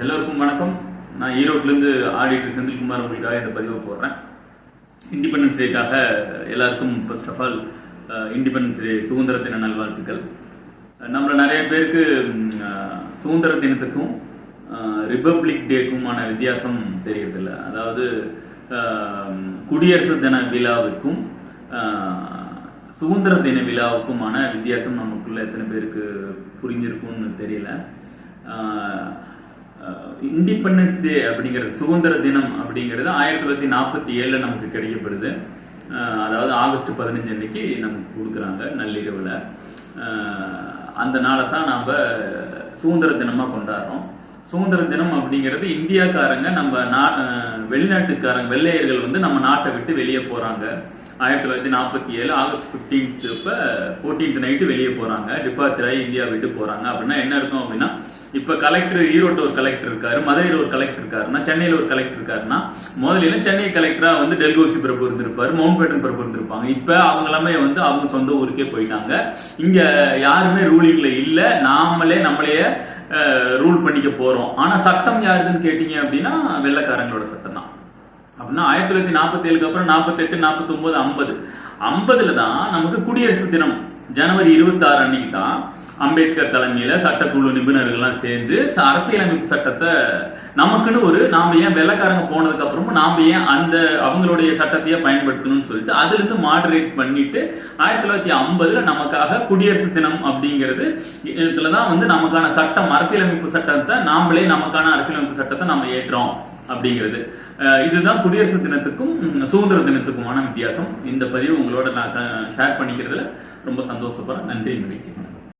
எல்லோருக்கும் வணக்கம். நான் ஈரோட்லேருந்து ஆடிட்டர் செந்தில்குமார் உங்களுக்காக இந்த பதிவை போடுறேன். இண்டிபெண்டன்ஸ் டேக்காக எல்லாருக்கும் first of all independence day சுதந்திர தின நல்வாழ்த்துக்கள். நம்மளை நிறைய பேருக்கு சுதந்திர தினத்துக்கும் ரிப்பப்ளிக் டேக்குமான வித்தியாசம் தெரியறதில்ல. அதாவது குடியரசு தின விழாவுக்கும் சுதந்திர தின விழாவுக்குமான வித்தியாசம் நமக்குள்ள எத்தனை பேருக்கு புரிஞ்சிருக்கும்னு தெரியல. இண்டிபெண்டன்ஸ் டே அப்படிங்கிறது சுதந்திர தினம் அப்படிங்கிறது ஆயிரத்தி தொள்ளாயிரத்தி நாற்பத்தி ஏழில் நமக்கு கிடைக்கப்படுது. அதாவது ஆகஸ்ட் பதினஞ்சு அன்னைக்கு நமக்கு கொடுக்குறாங்க நள்ளிரவில். அந்த நாளை தான் நாம் சுதந்திர தினமாக கொண்டாடுறோம். சுதந்திர தினம் அப்படிங்கிறது இந்தியாக்காரங்க நம்ம நா வெளிநாட்டுக்காரங்க வெள்ளையர்கள் வந்து நம்ம நாட்டை விட்டு வெளியே போகிறாங்க ஆயிரத்தி தொள்ளாயிரத்தி நாற்பத்தி ஏழு ஆகஸ்ட் ஃபிஃப்டீன்த் இப்போ ஃபோர்டீன்த் நைட்டு வெளியே போகிறாங்க டிபார்ச்சர் ஆகி இந்தியா விட்டு போகிறாங்க அப்படின்னா என்ன இருக்கும் அப்படின்னா இப்போ கலெக்டர் ஈரோட்டில் ஒரு கலெக்டர் இருக்காரு மதுரையில் ஒரு கலெக்டர் இருக்காருன்னா சென்னையில் ஒரு கலெக்டர் இருக்காருன்னா முதல்ல சென்னை கலெக்டராக வந்து டெல்கோசி பிரபு இருந்திருப்பார் மவுண்ட்பேட்டன் பிரபு இருந்திருப்பாங்க. இப்போ அவங்க எல்லாமே வந்து அவங்க சொந்த ஊருக்கே போயிட்டாங்க. இங்கே யாருமே ரூலிங்கில் இல்லை. நாமளே நம்மளையே ரூல் பண்ணிக்க போகிறோம் ஆனால் சட்டம் யாருதுன்னு கேட்டிங்க அப்படின்னா வெள்ளைக்காரங்களோட சட்டம் தான். அப்படின்னா ஆயிரத்தி தொள்ளாயிரத்தி நாற்பத்தி ஏழுக்கு அப்புறம் நாற்பத்தெட்டு நாற்பத்தி ஒன்பது ஐம்பது. ஐம்பதுல தான் நமக்கு குடியரசு தினம் ஜனவரி இருபத்தி ஆறு அன்னைக்கு தான் அம்பேத்கர் தலைமையில சட்டக்குழு நிபுணர்கள்லாம் சேர்ந்து ச- அரசியலமைப்பு சட்டத்தை நமக்குன்னு ஒரு நாம ஏன் வெள்ளக்காரங்க போனதுக்கு அப்புறமும் நாம ஏன் அந்த அவங்களுடைய சட்டத்தையே பயன்படுத்தணும்னு சொல்லிட்டு அதுல இருந்து மாடரேட் பண்ணிட்டு ஆயிரத்தி தொள்ளாயிரத்தி ஐம்பதுல நமக்காக குடியரசு தினம் அப்படிங்கிறது இதுலதான் வந்து நமக்கான சட்டம் அரசியலமைப்பு சட்டத்தை நாமளே நமக்கான அரசியலமைப்பு சட்டத்தை நம்ம ஏற்றோம். அப்படிங்கிறது. இதுதான் குடியரசு தினத்துக்கும் சுதந்திர தினத்துக்குமான வித்தியாசம். இந்த பதிவு உங்களோட நான் ஷேர் பண்ணிக்கிறதுல ரொம்ப சந்தோஷப்படுறேன். நன்றி மகிழ்ச்சி.